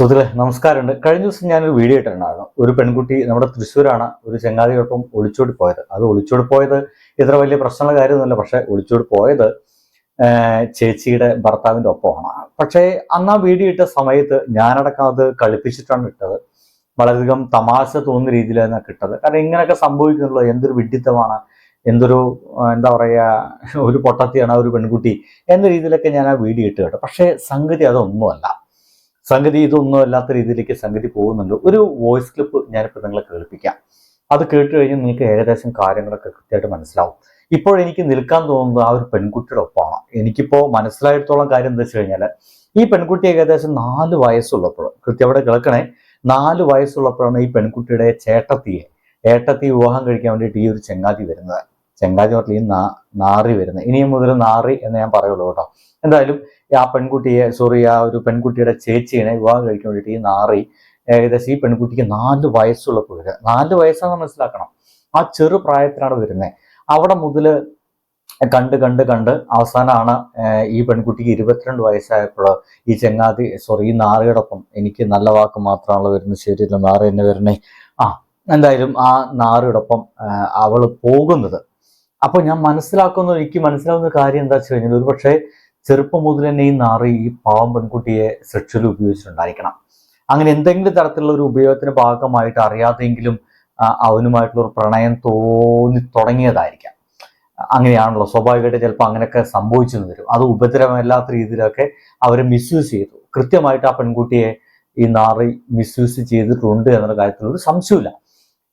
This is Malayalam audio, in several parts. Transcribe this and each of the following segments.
സുഹൃത്തുക്കളെ നമസ്കാരമുണ്ട്. കഴിഞ്ഞ ദിവസം ഞാനൊരു വീഡിയോ ഇട്ടിട്ടുണ്ടായിരുന്നു. ഒരു പെൺകുട്ടി നമ്മുടെ തൃശ്ശൂരാണ്. ഒരു ചങ്ങാതിയോടൊപ്പം ഒളിച്ചോടി പോയത്. അത് ഒളിച്ചോടി പോയത് ഇത്ര വലിയ പ്രശ്നമുള്ള കാര്യമൊന്നുമല്ല. പക്ഷെ ഒളിച്ചോടി പോയത് ചേച്ചിയുടെ ഭർത്താവിന്റെ ഒപ്പമാണ്. പക്ഷേ അന്ന് ആ വീഡിയോ ഇട്ട സമയത്ത് ഞാനടക്കം അത് കളിപ്പിച്ചിട്ടാണ് ഇട്ടത്. വളരെയധികം തമാശ തോന്നുന്ന രീതിയിലാണ് കിട്ടത്. കാരണം ഇങ്ങനെയൊക്കെ സംഭവിക്കുന്നുള്ളൂ എന്തൊരു വിഡിത്തമാണ് എന്തൊരു എന്താ പറയുക ഒരു പൊട്ടത്തിയാണ് ആ ഒരു പെൺകുട്ടി എന്ന രീതിയിലൊക്കെ ഞാൻ ആ വീഡിയോ ഇട്ട് കേട്ടോ. പക്ഷേ സംഗതി അതൊന്നുമല്ല. സംഗതി ഇതൊന്നും അല്ലാത്ത രീതിയിലേക്ക് സംഗതി പോകുന്നുണ്ട്. ഒരു വോയിസ് ക്ലിപ്പ് ഞാനിപ്പോൾ നിങ്ങളെ കേൾപ്പിക്കാം. അത് കേട്ട് കഴിഞ്ഞാൽ നിങ്ങൾക്ക് ഏകദേശം കാര്യങ്ങളൊക്കെ കൃത്യമായിട്ട് മനസ്സിലാവും. ഇപ്പോൾ എനിക്ക് നിൽക്കാൻ തോന്നുന്നത് ആ ഒരു പെൺകുട്ടിയുടെ ഒപ്പമാണ് എനിക്കിപ്പോൾ മനസ്സിലായിടത്തോളം കാര്യം എന്താ വെച്ച് കഴിഞ്ഞാൽ ഈ പെൺകുട്ടി ഏകദേശം നാല് വയസ്സുള്ളപ്പോൾ കൃത്യം അവിടെ കേൾക്കണേ നാല് വയസ്സുള്ളപ്പോഴാണ് ഈ പെൺകുട്ടിയുടെ ചേട്ടത്തിയെ ഏട്ടത്തി വിവാഹം കഴിക്കാൻ വേണ്ടിയിട്ട് ഈ ഒരു ചെങ്ങാതി വരുന്നത്. പറഞ്ഞാൽ ഈ നാ നാറി വരുന്നത്. ഇനിയും മുതൽ നാറി എന്ന് ഞാൻ പറയുള്ളൂ കേട്ടോ. എന്തായാലും ആ പെൺകുട്ടിയെ സോറി ആ ഒരു പെൺകുട്ടിയുടെ ചേച്ചീനെ വിവാഹം കഴിക്കാൻ വേണ്ടിയിട്ട് ഈ നാറി ഏകദേശം ഈ പെൺകുട്ടിക്ക് നാല് വയസ്സുള്ളപ്പോൾ വരിക നാല് വയസ്സാണ് മനസ്സിലാക്കണം. ആ ചെറു പ്രായത്തിലാണ് വരുന്നത് അവിടെ മുതൽ കണ്ട് കണ്ട് കണ്ട് അവസാനമാണ് ഈ പെൺകുട്ടിക്ക് ഇരുപത്തിരണ്ട് വയസ്സായപ്പോൾ ഈ ചെങ്ങാതി സോറി ഈ നാറിയോടൊപ്പം എനിക്ക് നല്ല വാക്ക് മാത്രമാണല്ലോ വരുന്നത് ശരിയല്ല നാറി എന്നെ വരണേ. ആ എന്തായാലും ആ നാറിയോടൊപ്പം അവൾ പോകുന്നത്. അപ്പോൾ ഞാൻ മനസ്സിലാക്കുന്ന എനിക്ക് മനസ്സിലാവുന്ന കാര്യം എന്താ വെച്ച് കഴിഞ്ഞാൽ ഒരു പക്ഷേ ചെറുപ്പം മുതൽ തന്നെ ഈ നാറി ഈ പാവം പെൺകുട്ടിയെ സെക്ഷൽ ഉപയോഗിച്ചിട്ടുണ്ടായിരിക്കണം. അങ്ങനെ എന്തെങ്കിലും തരത്തിലുള്ള ഒരു ഉപയോഗത്തിന് ഭാഗമായിട്ട് അറിയാതെങ്കിലും അവനുമായിട്ടുള്ള ഒരു പ്രണയം തോന്നി തുടങ്ങിയതായിരിക്കാം. അങ്ങനെയാണല്ലോ സ്വാഭാവികമായിട്ട് ചിലപ്പോൾ അങ്ങനെയൊക്കെ സംഭവിച്ചു വരും. അത് ഉപദ്രവമല്ലാത്ത രീതിയിലൊക്കെ അവരെ മിസ്യൂസ് ചെയ്തു. കൃത്യമായിട്ട് ആ പെൺകുട്ടിയെ ഈ നാറി മിസ്യൂസ് ചെയ്തിട്ടുണ്ട് എന്നുള്ള കാര്യത്തിൽ ഒരു സംശയമില്ല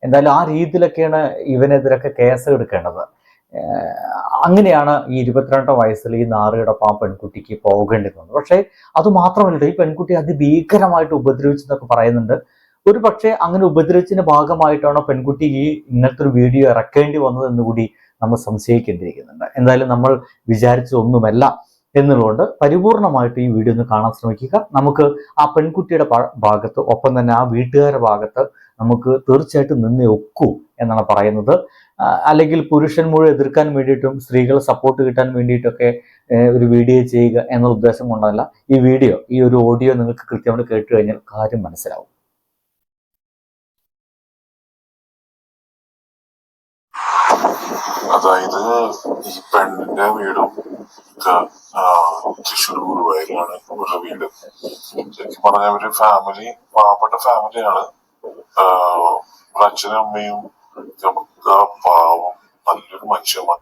എന്തായാലും ആ രീതിയിലൊക്കെയാണ് ഇവനെതിരൊക്കെ കേസ് എടുക്കേണ്ടത് അങ്ങനെയാണ് ഈ ഇരുപത്തിരണ്ടാം വയസ്സിൽ ഈ നാറിയോടൊപ്പം ആ പെൺകുട്ടിക്ക് പോകേണ്ടി വന്നത് പക്ഷേ അത് മാത്രമല്ല ഈ പെൺകുട്ടി അതിഭീകരമായിട്ട് ഉപദ്രവിച്ചെന്നൊക്കെ പറയുന്നുണ്ട്. ഒരു പക്ഷേ അങ്ങനെ ഉപദ്രവിച്ചതിന്റെ ഭാഗമായിട്ടാണോ പെൺകുട്ടി ഈ ഇങ്ങനത്തെ ഒരു വീഡിയോ ഇറക്കേണ്ടി വന്നത് എന്നുകൂടി നമ്മൾ സംശയിക്കേണ്ടിയിരിക്കുന്നുണ്ട്. എന്തായാലും നമ്മൾ വിചാരിച്ചതൊന്നുമല്ല എന്നുള്ളതുകൊണ്ട് പരിപൂർണമായിട്ട് ഈ വീഡിയോ ഒന്ന് കാണാൻ ശ്രമിക്കുക. നമുക്ക് ആ പെൺകുട്ടിയുടെ ഭാഗത്ത് ഒപ്പം തന്നെ ആ വീട്ടുകാരുടെ ഭാഗത്ത് നമുക്ക് തീർച്ചയായിട്ടും നിന്നേ ഒക്കൂ എന്നാണ് പറയുന്നത്. അല്ലെങ്കിൽ പുരുഷൻ മുഴുവൻ എതിർക്കാൻ വേണ്ടിയിട്ടും സ്ത്രീകളെ സപ്പോർട്ട് കിട്ടാൻ വേണ്ടിയിട്ടൊക്കെ ഒരു വീഡിയോ ചെയ്യുക എന്നുള്ള ഉദ്ദേശം കൊണ്ടല്ല. ഈ വീഡിയോ ഈ ഒരു ഓഡിയോ നിങ്ങൾക്ക് കൃത്യമായിട്ട് കേട്ട് കഴിഞ്ഞാൽ കാര്യം മനസ്സിലാവും. അതായത് ഈ പെണ്ണിന്റെ വീടും തൃശ്ശൂർ ഗുരുവായൂരാണ് ഇവരുടെ വീട്. ശരിക്കും പറഞ്ഞ ഒരു ഫാമിലി പാവപ്പെട്ട ഫാമിലിയാണ് അച്ഛനും അമ്മയും ഒക്കെ പാവം നല്ലൊരു മനുഷ്യന്മാർ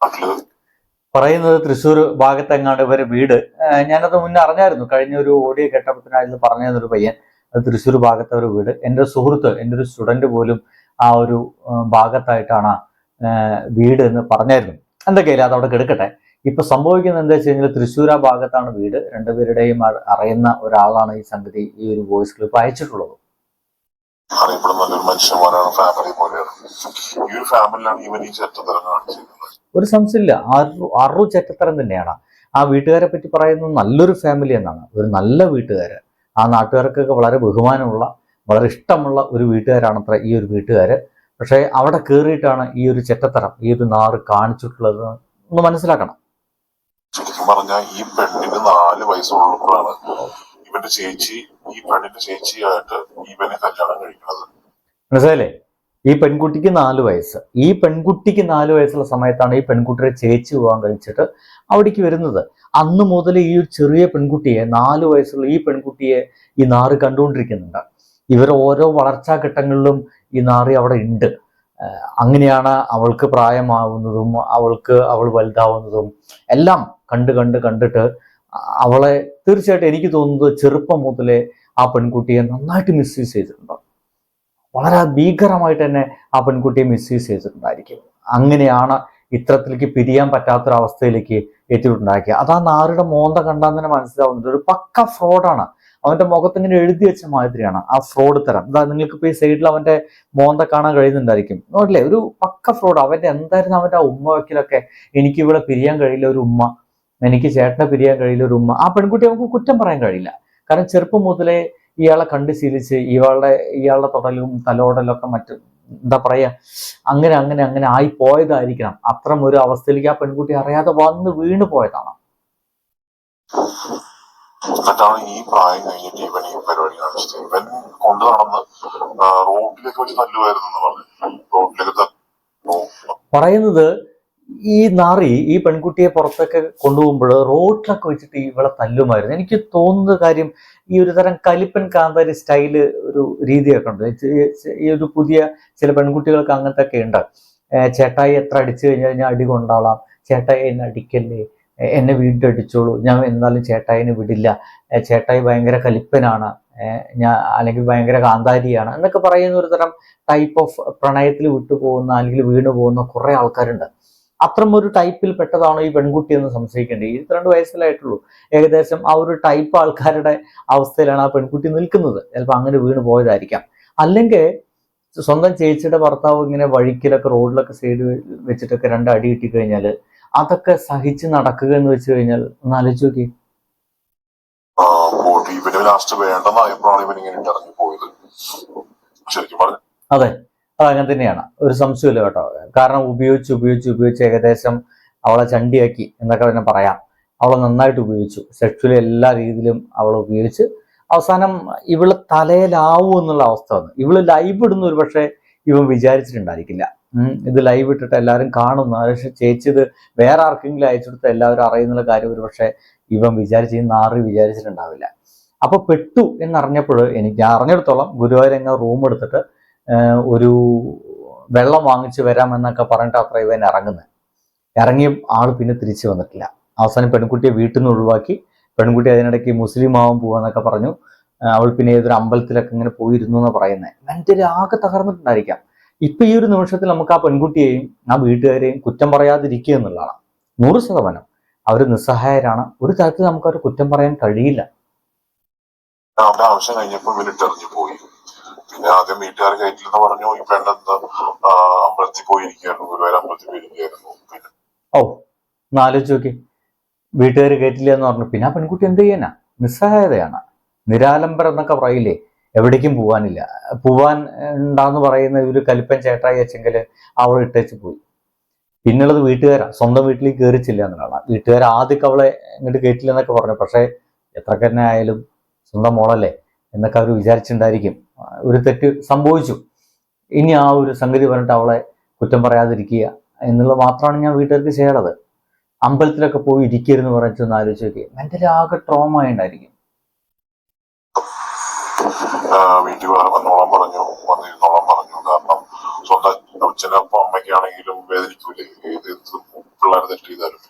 നാട്ടിൽ പറയുന്നത് തൃശ്ശൂർ ഭാഗത്തെങ്ങാണ്ട് ഇവരെ വീട്. ഞാനത് മുന്നേ അറിഞ്ഞായിരുന്നു. കഴിഞ്ഞ ഒരു ഓഡിയോ കേട്ടപ്പോഴത്തേനായിരുന്നു പറഞ്ഞതൊരു പയ്യൻ. അത് തൃശ്ശൂർ ഭാഗത്തെ ഒരു വീട്. എന്റെ സുഹൃത്ത് എന്റെ ഒരു സ്റ്റുഡന്റ് പോലും ആ ഒരു ഭാഗത്തായിട്ടാണ് വീട് എന്ന് പറഞ്ഞായിരുന്നു. എന്തൊക്കെയല്ലേ അതവിടെ കിടക്കട്ടെ. ഇപ്പൊ സംഭവിക്കുന്നത് എന്താ വെച്ച് കഴിഞ്ഞാൽ തൃശ്ശൂർ ആ ഭാഗത്താണ് വീട്. രണ്ടുപേരുടെയും അറിയുന്ന ഒരാളാണ് ഈ സംഗതി ഈ ഒരു വോയിസ് ക്ലിപ്പ് അയച്ചിട്ടുള്ളത്. അറിയപ്പെടുന്ന നല്ലൊരു മനുഷ്യന്മാരാണ് ഫാമിലി പോലെയാണ്. ഈ ഒരു ഫാമിലിയിലാണ് ഇവൻ ഈ ചെറ്റത്തരം കാണിച്ചിരുന്നത് ഒരു സംശയമില്ല. അറു അറു ചെറ്റത്തരം തന്നെയാണ്. ആ വീട്ടുകാരെ പറ്റി പറയുന്നത് നല്ലൊരു ഫാമിലി എന്നാണ്. ഒരു നല്ല വീട്ടുകാർ ആ നാട്ടുകാർക്കൊക്കെ വളരെ ബഹുമാനമുള്ള വളരെ ഇഷ്ടമുള്ള ഒരു വീട്ടുകാരാണത്ര ഈ ഒരു വീട്ടുകാർ പക്ഷേ അവിടെ കയറിയിട്ടാണ് ഈ ഒരു ചെറ്റത്തരം ഈ ഒരു നാറ് കാണിച്ചിട്ടുള്ളത് ഒന്ന് മനസ്സിലാക്കണം. ശരിക്കും പറഞ്ഞാൽ ഈ പെണ്ണിന് നാല് വയസ്സുള്ളപ്പോഴാണ് ഇവന്റെ ചേച്ചി ഈ പെണ്ണിന്റെ ചേച്ചിയായിട്ട് ഇവനെ കല്യാണം കഴിക്കുന്നത് മനസ്സിലായില്ലേ? ഈ പെൺകുട്ടിക്ക് നാല് വയസ്സ്. ഈ പെൺകുട്ടിക്ക് നാല് വയസ്സുള്ള സമയത്താണ് ഈ പെൺകുട്ടിയുടെ ചേച്ചി വിവാഹം കഴിച്ചിട്ട് അവിടേക്ക് വരുന്നത്. അന്ന് മുതൽ ഈ ഒരു ചെറിയ പെൺകുട്ടിയെ നാല് വയസ്സുള്ള ഈ പെൺകുട്ടിയെ ഈ നാറ് കണ്ടുകൊണ്ടിരിക്കുന്നുണ്ട്. ഇവർ ഓരോ വളർച്ചാ ഘട്ടങ്ങളിലും ഈ നാറി അവിടെ ഉണ്ട്. അങ്ങനെയാണ് അവൾക്ക് പ്രായമാവുന്നതും അവൾക്ക് അവൾ വലുതാവുന്നതും എല്ലാം കണ്ട് കണ്ട് കണ്ടിട്ട് അവളെ തീർച്ചയായിട്ടും എനിക്ക് തോന്നുന്നത് ചെറുപ്പം മുതലേ ആ പെൺകുട്ടിയെ നന്നായിട്ട് മിസ്യൂസ് ചെയ്തിട്ടുണ്ടാവും. വളരെ ഭീകരമായിട്ട് തന്നെ ആ പെൺകുട്ടിയെ മിസ്യൂസ് ചെയ്തിട്ടുണ്ടായിരിക്കും. അങ്ങനെയാണ് ഇത്തരത്തിലേക്ക് പിരിയാൻ പറ്റാത്തൊരവസ്ഥയിലേക്ക് എത്തിയിട്ടുണ്ടാക്കിയത്. അത് ആ നാറുടെ മോന്ത കണ്ടാൽ തന്നെ മനസ്സിലാവുന്നുണ്ട് ഒരു പക്ക ഫ്രോഡാണ്. അവന്റെ മുഖത്ത് ഇങ്ങനെ എഴുതി വെച്ച മാതിരിയാണ് ആ ഫ്രോഡ് തരം. എന്താ നിങ്ങൾക്ക് ഇപ്പോൾ ഈ സൈഡിൽ അവന്റെ മോന്ത കാണാൻ കഴിയുന്നുണ്ടായിരിക്കും. നോട്ടില്ലേ ഒരു പക്ക ഫ്രോഡ്. അവന്റെ എന്തായിരുന്നു അവന്റെ ആ ഉമ്മ വയ്ക്കലൊക്കെ എനിക്ക് ഇവിടെ പിരിയാൻ കഴിയില്ല ഒരു ഉമ്മ. എനിക്ക് ചേട്ടനെ പിരിയാൻ കഴിയില്ല ഒരു ഉമ്മ. ആ പെൺകുട്ടി നമുക്ക് കുറ്റം പറയാൻ കഴിയില്ല. കാരണം ചെറുപ്പം മുതലേ ഇയാളെ കണ്ട് ശീലിച്ച് ഇയാളുടെ ഇയാളുടെ തൊടലും തലോടലും ഒക്കെ മറ്റു എന്താ പറയാ അങ്ങനെ അങ്ങനെ അങ്ങനെ ആയി പോയതായിരിക്കണം. അത്തരം ഒരു അവസ്ഥയിലേക്ക് ആ പെൺകുട്ടി അറിയാതെ വന്ന് വീണ് പോയതാണ്. എന്നിട്ടാണ് ഈ പ്രായം കഴിഞ്ഞിട്ട് ഇവൻ ഈ പരിപാടി കാണിച്ചത്. ഇവൻ കൊണ്ടു നടന്ന് റോഡിലേക്ക് വെച്ച് തല്ലുമായിരുന്നു എന്ന് പറഞ്ഞു. റോഡിലേക്ക് പറയുന്നത് ഈ നാറി ഈ പെൺകുട്ടിയെ പുറത്തൊക്കെ കൊണ്ടുപോകുമ്പോൾ റോഡിലൊക്കെ വെച്ചിട്ട് ഇവളെ തല്ലുമായിരുന്നു. എനിക്ക് തോന്നുന്ന കാര്യം ഈ ഒരു തരം കലിപ്പൻ കാന്താരി സ്റ്റൈൽ ഒരു രീതിയൊക്കെ ഉണ്ട്. ഈ- ഒരു പുതിയ ചില പെൺകുട്ടികൾക്ക് അങ്ങനത്തെ ഒക്കെ ഉണ്ട് ചേട്ടായി എത്ര അടിച്ചു കഴിഞ്ഞാൽ ഞാൻ അടി കൊണ്ടാളാം. ചേട്ടായി എന്നെ അടിക്കല്ലേ? എന്നെ വീണ്ടും അടിച്ചോളൂ. ഞാൻ എന്നാലും ചേട്ടായിനെ വിടില്ല. ചേട്ടായി ഭയങ്കര കലിപ്പനാണ്. ഞാൻ അല്ലെങ്കിൽ ഭയങ്കര കാന്താരിയാണ്. എന്നൊക്കെ പറയുന്ന ഒരു തരം ടൈപ്പ് ഓഫ് പ്രണയത്തിൽ വിട്ടുപോകുന്ന അല്ലെങ്കിൽ വീണു പോകുന്ന കുറെ ആൾക്കാരുണ്ട്. അത്തരം ഒരു ടൈപ്പിൽ പെട്ടതാണോ ഈ പെൺകുട്ടി എന്ന് സംശയിക്കേണ്ടത് ഇരുപത്തിരണ്ട് വയസ്സിലായിട്ടുള്ളൂ. ഏകദേശം ആ ഒരു ടൈപ്പ് ആൾക്കാരുടെ അവസ്ഥയിലാണ് ആ പെൺകുട്ടി നിൽക്കുന്നത്. ചിലപ്പോൾ അങ്ങനെ വീണ് പോയതായിരിക്കാം. അല്ലെങ്കിൽ സ്വന്തം ചേച്ചിയുടെ ഭർത്താവ് ഇങ്ങനെ വഴിക്കിലൊക്കെ റോഡിലൊക്കെ സൈഡ് വെച്ചിട്ടൊക്കെ രണ്ട് അടി കിട്ടി കഴിഞ്ഞാൽ അതൊക്കെ സഹിച്ച് നടക്കുക എന്ന് വെച്ച് കഴിഞ്ഞാൽ ഒന്ന് ആലോചിച്ച് നോക്കി ലാസ്റ്റ് വേണ്ടെന്നായപ്പോഴാണ് ഇവൻ ഇങ്ങനെ ഇറങ്ങി പോയത് ശരിക്കും പറഞ്ഞു. അതെ. അത് അങ്ങനെ തന്നെയാണ്. ഒരു സംശയമില്ല കേട്ടോ. കാരണം ഉപയോഗിച്ച് ഉപയോഗിച്ച് ഉപയോഗിച്ച് ഏകദേശം അവളെ ചണ്ടിയാക്കി എന്നൊക്കെ തന്നെ പറയാം. അവളെ നന്നായിട്ട് ഉപയോഗിച്ചു. സെക്ഷലി എല്ലാ രീതിയിലും അവളെ ഉപയോഗിച്ച് അവസാനം ഇവൾ തലയിലാവൂ എന്നുള്ള അവസ്ഥ വന്നു. ഇവൾ ലൈവ് ഇടുന്ന ഒരു പക്ഷേ ഇവൻ വിചാരിച്ചിട്ടുണ്ടായിരിക്കില്ല. ഇത് ലൈവ് ഇട്ടിട്ട് എല്ലാവരും കാണുന്നു പക്ഷെ ചേച്ചിത് വേറെ ആർക്കെങ്കിലും അയച്ചു കൊടുത്ത് എല്ലാവരും അറിയുന്നുള്ള കാര്യം ഒരു പക്ഷേ ഇവൻ വിചാരിച്ച് നാറി വിചാരിച്ചിട്ടുണ്ടാവില്ല. അപ്പൊ പെട്ടു എന്നറിഞ്ഞപ്പോൾ എനിക്ക് അറിഞ്ഞിടത്തോളം ഗുരുവായൂരങ്ങ റൂം എടുത്തിട്ട് ഒരു വെള്ളം വാങ്ങിച്ചു വരാമെന്നൊക്കെ പറഞ്ഞിട്ട് അത്ര ഇവൻ ഇറങ്ങുന്നത് ഇറങ്ങിയ ആൾ പിന്നെ തിരിച്ചു വന്നിട്ടില്ല. അവസാനം പെൺകുട്ടിയെ വീട്ടിൽ നിന്ന് ഒഴിവാക്കി. പെൺകുട്ടി അതിനിടയ്ക്ക് മുസ്ലിം ആവാൻ പോവാന്നൊക്കെ പറഞ്ഞു. അവൾ പിന്നെ ഏതൊരു അമ്പലത്തിലൊക്കെ ഇങ്ങനെ പോയിരുന്നു എന്ന് പറയുന്നത് എന്നിട്ട് ആകെ തകർന്നിട്ടുണ്ടായിരിക്കാം. ഇപ്പൊ ഈ ഒരു നിമിഷത്തിൽ നമുക്ക് ആ പെൺകുട്ടിയെയും ആ വീട്ടുകാരെയും കുറ്റം പറയാതിരിക്കുക എന്നുള്ളതാണ്. നൂറ് ശതമാനം. അവർ നിസ്സഹായരാണ്. ഒരു തരത്തിൽ നമുക്ക് അവർ കുറ്റം പറയാൻ കഴിയില്ല. ആവശ്യം കഴിഞ്ഞപ്പോൾ പിന്നെ ആദ്യം വീട്ടുകാർ കയറ്റില്ലെന്ന് പറഞ്ഞു ഈ പെണ്ണെന്താ ആ, അമ്പലത്തിൽ പോയിരിക്കുകയായിരുന്നു ഗുരുവായൂർ അമ്പലത്തിൽ പോയിരിക്കുകയായിരുന്നു. പിന്നെ ഓ ഒന്ന് ആലോചിച്ച് നോക്കി. വീട്ടുകാർ കയറ്റില്ല എന്ന് പറഞ്ഞു. പിന്നെ പെൺകുട്ടി എന്ത് ചെയ്യാനാ? നിസ്സഹായതയാണ്. നിരാലംബരം എന്നൊക്കെ പറയില്ലേ? എവിടേക്കും പോവാനില്ല. പോവാൻ ഉണ്ടാന്ന് പറയുന്ന ഒരു കലിപ്പൻ ചേട്ടായി വെച്ചെങ്കിൽ അവൾ ഇട്ടേച്ച് പോയി. പിന്നുള്ളത് വീട്ടുകാരാ. സ്വന്തം വീട്ടിലേക്ക് കയറിച്ചില്ല എന്നുള്ളതാണ്. വീട്ടുകാർ ആദ്യമൊക്കെ അവളെ ഇങ്ങോട്ട് കയറ്റില്ല എന്നൊക്കെ പറഞ്ഞു. പക്ഷേ എത്ര തന്നെ ആയാലും സ്വന്തം മോളല്ലേ? എന്നൊക്കെ അവർ വിചാരിച്ചിട്ടുണ്ടായിരിക്കും ഒരു തെറ്റ് സംഭവിച്ചു. ഇനി ആ ഒരു സംഗതി പറഞ്ഞിട്ട് അവളെ കുറ്റം പറയാതിരിക്കുക എന്നുള്ളത് മാത്രമാണ് ഞാൻ വീട്ടുകാർക്ക് ചെയ്യേണ്ടത് അമ്പലത്തിലൊക്കെ പോയി ഇരിക്കരുന്ന് പറഞ്ഞൊന്ന് ആലോചിച്ച് നോക്കി മെന്റലി ആകെ ട്രോമ ഉണ്ടായിരിക്കും ആ, വീട്ടിൽ വ- വന്നോളാൻ പറഞ്ഞു. വന്നിരുന്നോളാൻ പറഞ്ഞു. കാരണം സ്വന്തം അച്ഛനൊപ്പം അമ്മയ്ക്കാണെങ്കിലും വേദനിക്കൂലേ. ഏത് എന്ത് പിള്ളേർ തെറ്റ് ചെയ്താലും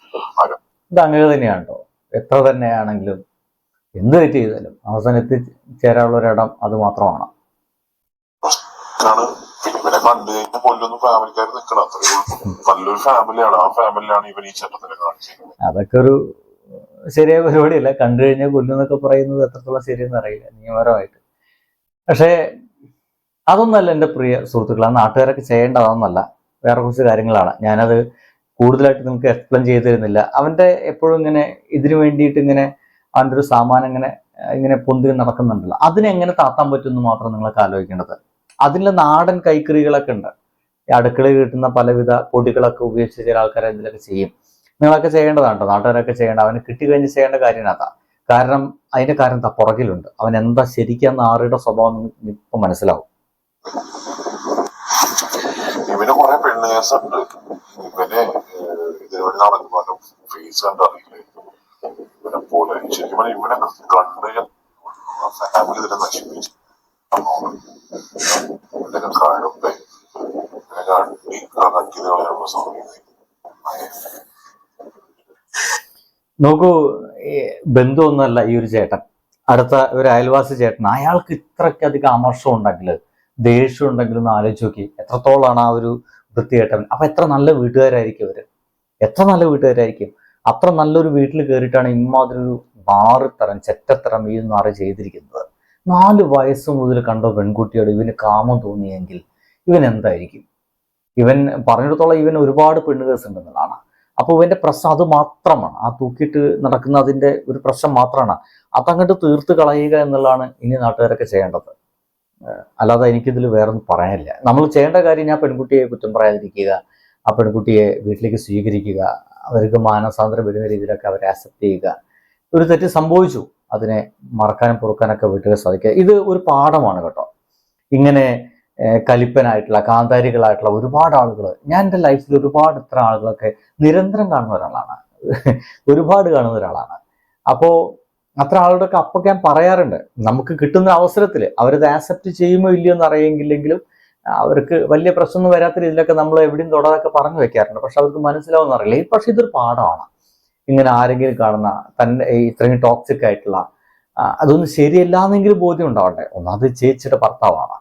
ആരും ഇത് അങ്ങനെ തന്നെയാണോ എത്ര തന്നെയാണെങ്കിലും എന്ത് തെറ്റ് ചെയ്താലും അവസാനം എത്തിച്ചേരാനുള്ള ഒരിടം അത് മാത്രമാണ്. ആണ് പിന്നെ ഇവനെ കണ്ടു കഴിഞ്ഞാൽ കൊല്ലൊന്നും ഫാമിലിക്കാർ നിൽക്കണം അത്രേ നല്ലൊരു ഫാമിലിയാണ് ആ ഫാമിലിയാണ് ഇവൻ ഈ ചട്ടത്തിനെ കാണിച്ചത് അതൊക്കെ ഒരു ശരിയായ പരിപാടിയല്ല. കണ്ടു കഴിഞ്ഞാൽ കൊല്ലുന്നൊക്കെ പറയുന്നത് എത്രത്തോളം ശരിയെന്ന് അറിയില്ല. നിയമപരമായിട്ട്. പക്ഷേ അതൊന്നല്ല എന്റെ പ്രിയ സുഹൃത്തുക്കൾ ആ നാട്ടുകാരൊക്കെ ചെയ്യേണ്ടതൊന്നല്ല വേറെ കുറച്ച് കാര്യങ്ങളാണ്. ഞാനത് കൂടുതലായിട്ട് നിങ്ങൾക്ക് എക്സ്പ്ലെയിൻ ചെയ്തു തരുന്നില്ല. അവന്റെ എപ്പോഴും ഇങ്ങനെ ഇതിനു വേണ്ടിയിട്ട് ഇങ്ങനെ അവന്റെ ഒരു സാമാനം ഇങ്ങനെ ഇങ്ങനെ പൊന്തി നടക്കുന്നുണ്ടല്ലോ. അതിനെങ്ങനെ താത്താൻ പറ്റുമെന്ന് മാത്രം നിങ്ങൾക്ക് ആലോചിക്കേണ്ടത്. അതിനുള്ള നാടൻ കൈക്കറികളൊക്കെ ഉണ്ട്. ഈ അടുക്കളയിൽ കിട്ടുന്ന പലവിധ പൊടികളൊക്കെ ഉപയോഗിച്ച് ചില ആൾക്കാർ എന്തെങ്കിലുമൊക്കെ ചെയ്യും. നിങ്ങളൊക്കെ ചെയ്യേണ്ടതാണ് കേട്ടോ നാട്ടുകാരൊക്കെ ചെയ്യേണ്ട അവന് കിട്ടിക്കഴിഞ്ഞ് ചെയ്യേണ്ട കാര്യം കാരണം അതിന്റെ കാര്യം എന്താ പുറകിലുണ്ട്. അവൻ എന്താ ശരിക്കും ആറിയുടെ സ്വഭാവം ഇപ്പൊ മനസ്സിലാവും. ഇവന് കുറെ പെണ്ണുകേസുണ്ട് ഇവനെ ഏഹ്, ഇതിനുവേണ്ടി നടക്കുമ്പോൾ ഫേസ് പോലെ ശരിക്കും ഇവനെ കണ്ട് ഫാമിലി തന്നെ നശിപ്പിച്ചു ഇവന്റെ കടുപ്പേ ഇവനെ കണ്ടി കട്ടിയത് കളയാനുള്ള സമയം നോക്കൂ ഈ ഒരു ചേട്ടൻ. അടുത്ത ഒരു അയൽവാസി ചേട്ടൻ. അയാൾക്ക് ഇത്രയ്ക്കധികം അമർഷം ഉണ്ടെങ്കിൽ ദേഷ്യം ഉണ്ടെങ്കിൽ ഒന്ന് ആലോചിച്ച് നോക്കി. എത്രത്തോളമാണ് ആ ഒരു വൃത്തിയേട്ടവൻ അപ്പൊ എത്ര നല്ല വീട്ടുകാരായിരിക്കും അവർ എത്ര നല്ല വീട്ടുകാരായിരിക്കും? അത്ര നല്ലൊരു വീട്ടിൽ കയറിയിട്ടാണ് ഇമ്മാതിരി ഒരു മാറിത്തരം ചെറ്റത്തരം ഈ നാറ് ചെയ്തിരിക്കുന്നത്. നാല് വയസ്സ് മുതൽ കണ്ട പെൺകുട്ടിയോട് ഇവന് കാമം തോന്നിയെങ്കിൽ ഇവൻ എന്തായിരിക്കും? ഇവൻ പറഞ്ഞിടത്തോളം ഇവൻ ഒരുപാട് പെണ്ണ് കേസ് ഉണ്ടെന്നുള്ളതാണ്. അപ്പോൾ ഇവന്റെ പ്രശ്നം അത് മാത്രമാണ്. ആ തൂക്കിയിട്ട് നടക്കുന്ന അതിന്റെ ഒരു പ്രശ്നം മാത്രമാണ്. അതങ്ങോട്ട് തീർത്ത് കളയുക എന്നുള്ളതാണ് ഇനി നാട്ടുകാരൊക്കെ ചെയ്യേണ്ടത്. അല്ലാതെ എനിക്കിതിൽ വേറൊന്നും പറയാനില്ല. നമ്മൾ ചെയ്യേണ്ട കാര്യം ഞാൻ പെൺകുട്ടിയെ കുറ്റം പറയാതിരിക്കുക ആ പെൺകുട്ടിയെ വീട്ടിലേക്ക് സ്വീകരിക്കുക അവർക്ക് മാനസാന്തരം വരുന്ന രീതിയിലൊക്കെ അവരെ അക്സെപ്റ്റ് ചെയ്യുക ഒരു തെറ്റ് സംഭവിച്ചു. അതിനെ മറക്കാനും പൊറുക്കാനൊക്കെ വീട്ടുകാർ സാധിക്കുക. ഇത് ഒരു പാഠമാണ് കേട്ടോ. ഇങ്ങനെ കലിപ്പനായിട്ടുള്ള കാന്താരികളായിട്ടുള്ള ഒരുപാട് ആളുകൾ ഞാൻ എന്റെ ലൈഫിൽ ഒരുപാട് ഇത്ര ആളുകളൊക്കെ നിരന്തരം കാണുന്ന ഒരാളാണ്. ഒരുപാട് കാണുന്ന ഒരാളാണ്. അപ്പോൾ അത്ര ആളുകളൊക്കെ അപ്പൊക്കെ ഞാൻ പറയാറുണ്ട് നമുക്ക് കിട്ടുന്ന അവസരത്തിൽ അവരത് ആക്സെപ്റ്റ് ചെയ്യുമോ ഇല്ലയോ എന്ന് അറിയെങ്കിലെങ്കിലും അവർക്ക് വലിയ പ്രശ്നമൊന്നും വരാത്ത രീതിയിലൊക്കെ നമ്മൾ എവിടെയും തൊടാതൊക്കെ പറഞ്ഞു വെക്കാറുണ്ട്. പക്ഷെ അവർക്ക് മനസ്സിലാവുമെന്ന് അറിയില്ല. ഈ പക്ഷെ ഇതൊരു പാഠമാണ്. ഇങ്ങനെ ആരെങ്കിലും കാണുന്ന തന്റെ ഇത്രയും ടോക്സിക് ആയിട്ടുള്ള അതൊന്നും ശരിയല്ല എന്നെങ്കിലും ബോധ്യം ഉണ്ടാവട്ടെ. ഒന്നാമത് ചേച്ചിയുടെ ഭർത്താവാണ്.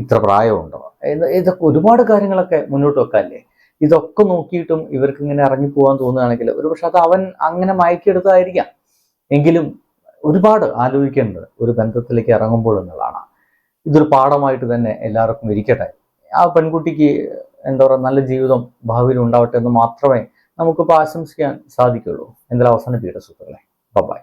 ഇത്ര പ്രായമുണ്ടോ? ഇത് ഇതൊക്കെ ഒരുപാട് കാര്യങ്ങളൊക്കെ മുന്നോട്ട് വെക്കാല്ലേ? ഇതൊക്കെ നോക്കിയിട്ടും ഇവർക്ക് ഇങ്ങനെ ഇറങ്ങി പോകാൻ തോന്നുകയാണെങ്കിൽ ഒരുപക്ഷെ അത് അവൻ അങ്ങനെ മയക്കിയെടുത്തതായിരിക്കാം. എങ്കിലും ഒരുപാട് ആലോചിക്കേണ്ടത് ഒരു ബന്ധത്തിലേക്ക് ഇറങ്ങുമ്പോൾ എന്നുള്ളതാണ്. ഇതൊരു പാഠമായിട്ട് തന്നെ എല്ലാവർക്കും ഇരിക്കട്ടെ. ആ പെൺകുട്ടിക്ക് എന്താ പറയുക നല്ല ജീവിതം ഭാവിയിൽ ഉണ്ടാവട്ടെ എന്ന് മാത്രമേ നമുക്കിപ്പോൾ ആശംസിക്കാൻ സാധിക്കുള്ളൂ. എന്തായാലും അവസാനിപ്പിക്കട്ടെ സുഹൃത്തുക്കളെ. ബൈ